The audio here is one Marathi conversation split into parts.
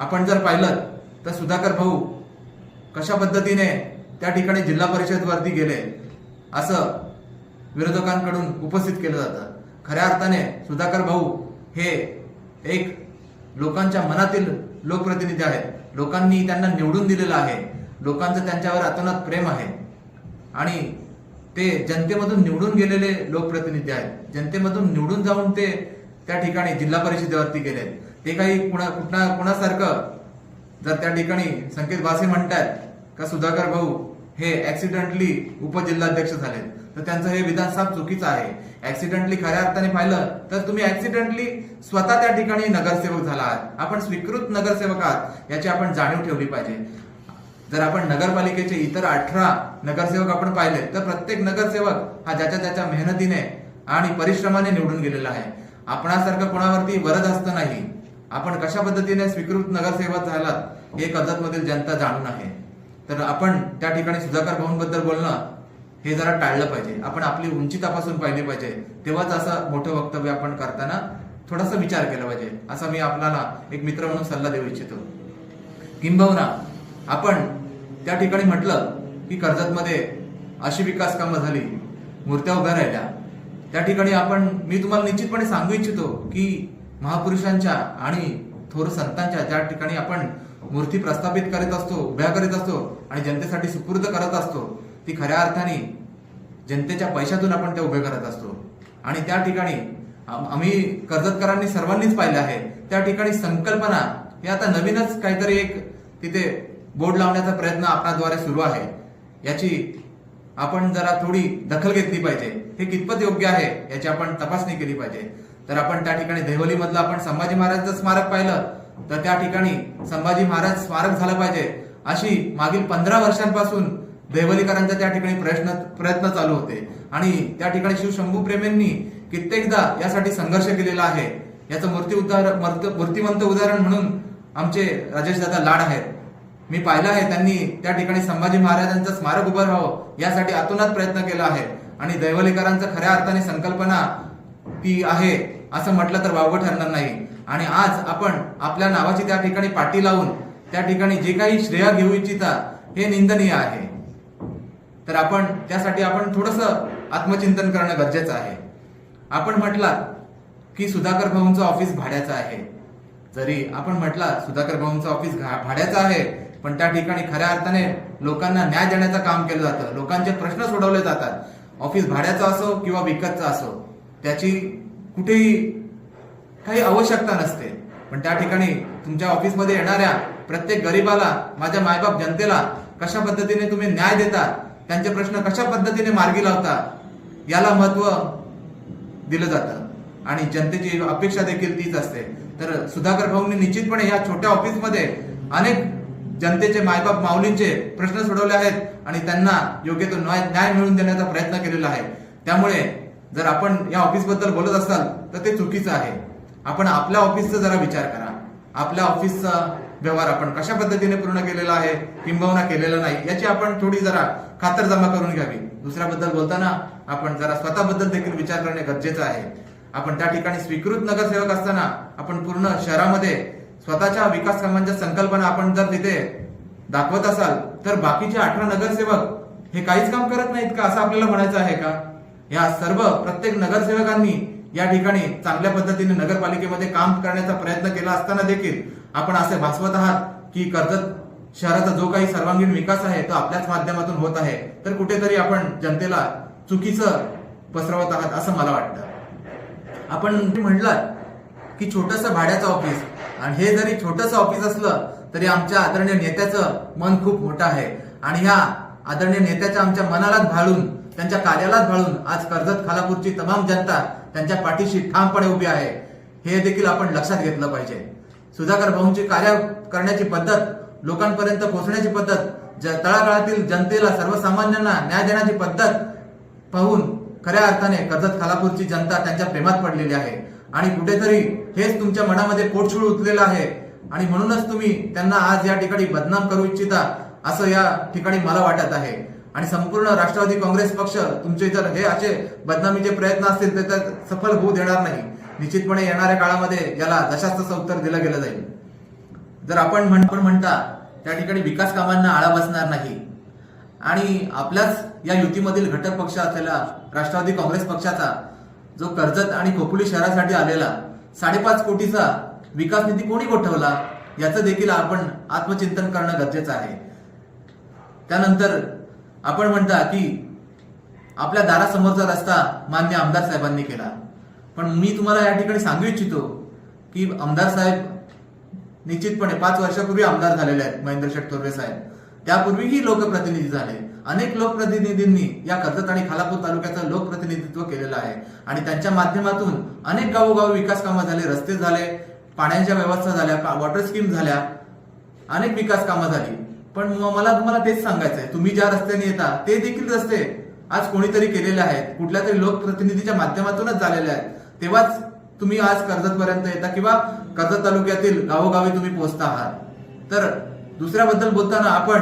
आपण जर पाहिलं तर सुधाकर भाऊ कशा पद्धतीने त्या ठिकाणी जिल्हा परिषद वरती गेले असं विरोधकांकडून उपस्थित केलं जातं. खऱ्या अर्थाने सुधाकर भाऊ हे एक लोकांच्या मनातील लोकप्रतिनिधी आहेत. लोकांनी त्यांना निवडून दिलेलं आहे. लोकांचं त्यांच्यावर अतोनात प्रेम आहे. आणि ते जनतेमधून निवडून गेलेले लोकप्रतिनिधी आहेत. जनतेमधून निवडून जाऊन ते त्या ठिकाणी जिल्हा परिषदेवरती गेले ते काही कुणा कुठना कुणासारखं जर त्या ठिकाणी संकेत भासे म्हणतात का सुधाकर भाऊ हे ऍक्सिडेंटली उपजिल्हाध्यक्ष झाले तर त्यांचं हे विधान साफ चुकीचं आहे. ऍक्सिडेंटली खऱ्या अर्थाने पाहिलं तर तुम्ही ऍक्सिडेंटली स्वतः त्या ठिकाणी नगरसेवक झाला आहात. आपण स्वीकृत नगरसेवक आहात याची आपण जाणीव ठेवली पाहिजे. जर आपण नगरपालिकेचे इतर अठरा नगरसेवक आपण पाहिले तर प्रत्येक नगरसेवक हा ज्याच्या त्याच्या मेहनतीने आणि परिश्रमाने निवडून गेलेला आहे. आपणासारखं कोणावरती वरद असतं नाही. आपण कशा पद्धतीने स्वीकृत नगरसेवक झालात हे कर्जत मधील जनता जाणून आहे. तर आपण त्या ठिकाणी सुधाकर भाऊंबद्दल बोलणं हे जरा टाळलं पाहिजे. आपण आपली उंची तपासून पाहिली पाहिजे. तेव्हाच असं मोठं वक्तव्य आपण करताना थोडासा विचार केला पाहिजे. असा मी आपल्याला एक मित्र म्हणून सल्ला देऊ इच्छितो. किंबहुना आपण त्या ठिकाणी म्हटलं की कर्जतमध्ये अशी विकास कामं झाली मूर्त्या उभ्या राहिल्या. त्या ठिकाणी आपण मी तुम्हाला निश्चितपणे सांगू इच्छितो की महापुरुषांच्या आणि थोर संतांच्या ज्या ठिकाणी आपण मूर्ती प्रस्थापित करीत असतो उभ्या करीत असतो आणि जनतेसाठी सुपूर्द करत असतो ती खऱ्या अर्थाने जनतेच्या पैशातून आपण त्या उभ्या करत असतो. आणि त्या ठिकाणी आम्ही कर्जतकरांनी सर्वांनीच पाहिलं आहे त्या ठिकाणी संकल्पना हे आता नवीनच काहीतरी एक तिथे बोर्ड लावण्याचा प्रयत्न आपणाद्वारे सुरू आहे. याची आपण जरा थोडी दखल घेतली पाहिजे. हे कितपत योग्य आहे याची आपण तपासणी केली पाहिजे. तर आपण त्या ठिकाणी देवलीमधलं आपण संभाजी महाराजांचं स्मारक पाहिलं तर त्या ठिकाणी संभाजी महाराज स्मारक झालं पाहिजे. अशी मागील पंधरा वर्षांपासून देवलीकरांचा त्या ठिकाणी प्रश्न प्रयत्न चालू होते. आणि त्या ठिकाणी शिवशंभू प्रेमींनी कित्येकदा यासाठी संघर्ष केलेला आहे. याचं मूर्ती उदाहरण मूर्तिवंत उदाहरण म्हणून आमचे राजेश दादा लाड आहेत. मी पाहिलं आहे त्यांनी त्या ठिकाणी संभाजी महाराजांचं स्मारक उभं राहावं यासाठी अतोनात प्रयत्न केला आहे. आणि दैवलीकरांचा खऱ्या अर्थाने संकल्पना ती आहे. असं म्हटलं तर वावगं ठरणार नाही. आणि आज आपण आपल्या नावाची त्या ठिकाणी पाठी लावून त्या ठिकाणी जे काही श्रेय घेऊ इच्छिता हे निंदनीय आहे. तर आपण त्यासाठी आपण थोडस आत्मचिंतन करणं गरजेचं आहे. आपण म्हटला की सुधाकर भाऊंचं ऑफिस भाड्याचं आहे. जरी आपण म्हटला सुधाकर भाऊंचं ऑफिस घा- भाड्याचं आहे पण त्या ठिकाणी खऱ्या अर्थाने लोकांना न्याय देण्याचं काम केलं जातं. लोकांचे प्रश्न सोडवले जातात. ऑफिस भाड्याचं असो किंवा विकतचं असो त्याची कुठेही काही आवश्यकता नसते. पण त्या ठिकाणी तुमच्या ऑफिसमध्ये येणाऱ्या प्रत्येक गरीबाला माझ्या मायबाप जनतेला कशा पद्धतीने तुम्ही न्याय देता त्यांचे प्रश्न कशा पद्धतीने मार्गी लावता याला महत्त्व दिलं जातं. आणि जनतेची अपेक्षा देखील तीच असते. तर सुधाकर भाऊंनी निश्चितपणे या छोट्या ऑफिसमध्ये अनेक जनतेचे मायबाप माऊलींचे प्रश्न सोडवले आहेत आणि त्यांना योग्य तो न्याय न्याय मिळवून देण्याचा प्रयत्न केलेला आहे. त्यामुळे जर आपण या ऑफिसबद्दल बोलत असाल तर ते चुकीचं आहे. आपण आपल्या ऑफिसचा जरा विचार करा. आपल्या ऑफिसचा व्यवहार आपण कशा पद्धतीने पूर्ण केलेला आहे किंबहुना केलेला नाही याची आपण थोडी जरा खातरजमा करून घ्यावी. दुसऱ्याबद्दल बोलताना आपण जरा स्वतःबद्दल देखील विचार करणे गरजेचं आहे. आपण त्या ठिकाणी स्वीकृत नगरसेवक असताना आपण पूर्ण शहरामध्ये स्वतःच्या विकास कामांच्या संकल्पना आपण जर तिथे दाखवत असाल तर बाकीचे अठरा नगरसेवक हे काहीच काम करत नाहीत का असं आपल्याला म्हणायचं आहे का? या सर्व प्रत्येक नगरसेवकांनी या ठिकाणी चांगल्या पद्धतीने नगरपालिकेमध्ये काम करण्याचा प्रयत्न केला असताना देखील आपण असे भासवत आहात की कर्जत शहराचा जो काही सर्वांगीण विकास आहे तो आपल्याच माध्यमातून होत आहे. तर कुठेतरी आपण जनतेला चुकीचं पसरवत आहात असं मला वाटतं. आपण म्हणलं की छोटस भाड्याचं ऑफिस आणि हे जरी छोटस ऑफिस असलं तरी आमच्या आदरणीय नेत्याचं मन खूप मोठं आहे. आणि ह्या आदरणीय नेत्याच्या आमच्या मनालाच भाळून त्यांच्या कार्यालाच भाळून आज कर्जत खालापूरची तमाम जनता त्यांच्या पाठीशी ठामपणे उभी आहे. हे देखील आपण लक्षात घेतलं पाहिजे. सुधाकर भाऊंची कार्य करण्याची पद्धत लोकांपर्यंत पोहोचण्याची पद्धत ज- तळागाळातील जनतेला सर्वसामान्यांना न्याय देण्याची पद्धत पाहून खऱ्या अर्थाने कर्जत खालापूरची जनता त्यांच्या प्रेमात पडलेली आहे. आणि कुठेतरी हेच तुमच्या मनामध्ये पोटछूळ उतलेलं आहे. आणि म्हणूनच तुम्ही त्यांना आज या ठिकाणी बदनाम करू इच्छिता असं या ठिकाणी मला वाटत आहे. आणि संपूर्ण राष्ट्रवादी काँग्रेस पक्ष तुमचे जर हे असे बदनामीचे प्रयत्न असतील तर सफल होऊ देणार नाही. निश्चितपणे येणाऱ्या काळामध्ये याला जशास तसं उत्तर दिलं गेलं जाईल. जर आपण म्हण पण म्हणता त्या ठिकाणी विकास कामांना आळा बसणार नाही. आणि आपल्याच या युतीमधील घटक पक्ष असलेला राष्ट्रवादी काँग्रेस पक्षाचा जो कर्जत आणि खोपोली शहरासाठी आलेला साडेपाच कोटीचा विकास निधी कोणी गोठवला याचं देखील आपण आत्मचिंतन करणं गरजेचं आहे. त्यानंतर आपण म्हणता की आपल्या दारासमोरचा रस्ता मान्य आमदार साहेबांनी केला. पण मी तुम्हाला या ठिकाणी सांगू इच्छितो की आमदार साहेब निश्चितपणे पाच वर्षापूर्वी आमदार झालेले आहेत महेंद्र शेठ थोरवे साहेब. त्यापूर्वीही लोकप्रतिनिधी झाले. अनेक लोकप्रतिनिधींनी या कर्जत आणि खालापूर तालुक्याचं लोकप्रतिनिधित्व केलेलं आहे. आणि त्यांच्या माध्यमातून अनेक गावोगावी विकास कामं झाले रस्ते झाले पाण्याच्या व्यवस्था झाल्या वॉटर स्कीम झाल्या अनेक विकास कामं झाली. पण मला तुम्हाला तेच सांगायचं आहे तुम्ही ज्या रस्त्याने येता ते देखील रस्ते आज कोणीतरी केलेले आहेत. कुठल्या तरी लोकप्रतिनिधीच्या माध्यमातूनच झालेले आहेत. तेव्हाच तुम्ही आज कर्जत पर्यंत येता किंवा कर्जत तालुक्यातील गावोगावी तुम्ही पोहोचता आहात. तर दुसऱ्याबद्दल बोलताना आपण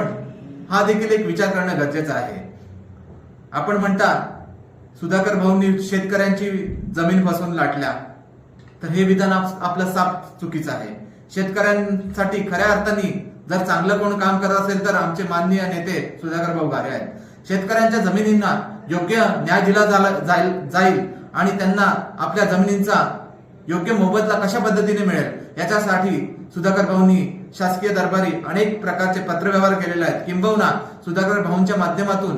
हा देखील एक विचार करणं गरजेचं आहे. आपण म्हणता सुधाकर भाऊंनी शेतकऱ्यांची जमीन फसवून लाटल्या. तर हे विधान आप- आपलं साफ चुकीचं आहे. शेतकऱ्यांसाठी खऱ्या अर्थाने जर चांगलं कोण काम करत असेल तर आमचे माननीय नेते सुधाकर भाऊ गारे आहेत. शेतकऱ्यांच्या जमिनींना योग्य न्याय दिला झाला- जाईल जाईल आणि त्यांना आपल्या जमिनींचा योग्य मोबदला कशा पद्धतीने मिळेल याच्यासाठी सुधाकर भाऊंनी शासकीय दरबारी अनेक प्रकारचे पत्रव्यवहार केलेले आहेत. किंबहुना सुधाकर भाऊंच्या माध्यमातून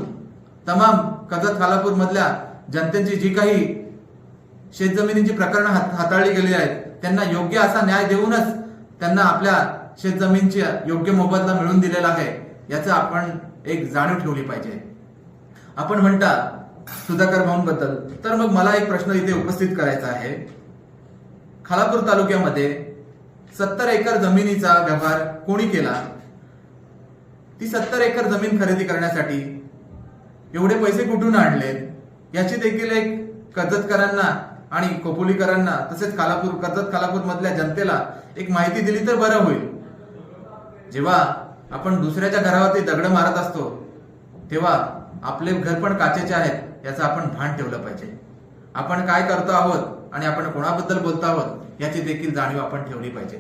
तमाम कर्जत खालापूर मधल्या जनतेची जी काही शेतजमिनींची प्रकरणं हात- हाताळली गेली आहेत त्यांना योग्य असा न्याय देऊनच त्यांना आपल्या शेतजमीनची योग्य मोबदला मिळवून दिलेला आहे याचं आपण एक जाणीव ठेवली पाहिजे. आपण म्हणता सुधाकर भाऊंबद्दल. तर मग मला एक प्रश्न इथे उपस्थित करायचा आहे. खालापूर तालुक्यामध्ये सत्तर एकर जमिनीचा व्यवहार कोणी केला? ती सत्तर एकर जमीन खरेदी करण्यासाठी एवढे पैसे कुठून आणले याची देखील एक कर्जतकरांना आणि कोपोलीकरांना तसेच खालापूर कर्जत खालापूर मधल्या जनतेला एक माहिती दिली तर बरं होईल. जेव्हा आपण दुसऱ्याच्या घरावरती दगड मारत असतो तेव्हा आपले घर पण काचेचे आहेत याचं आपण भान ठेवलं पाहिजे. आपण काय करतो आहोत आणि आपण कोणाबद्दल बोलतो आहोत याची देखील जाणीव आपण ठेवली पाहिजे.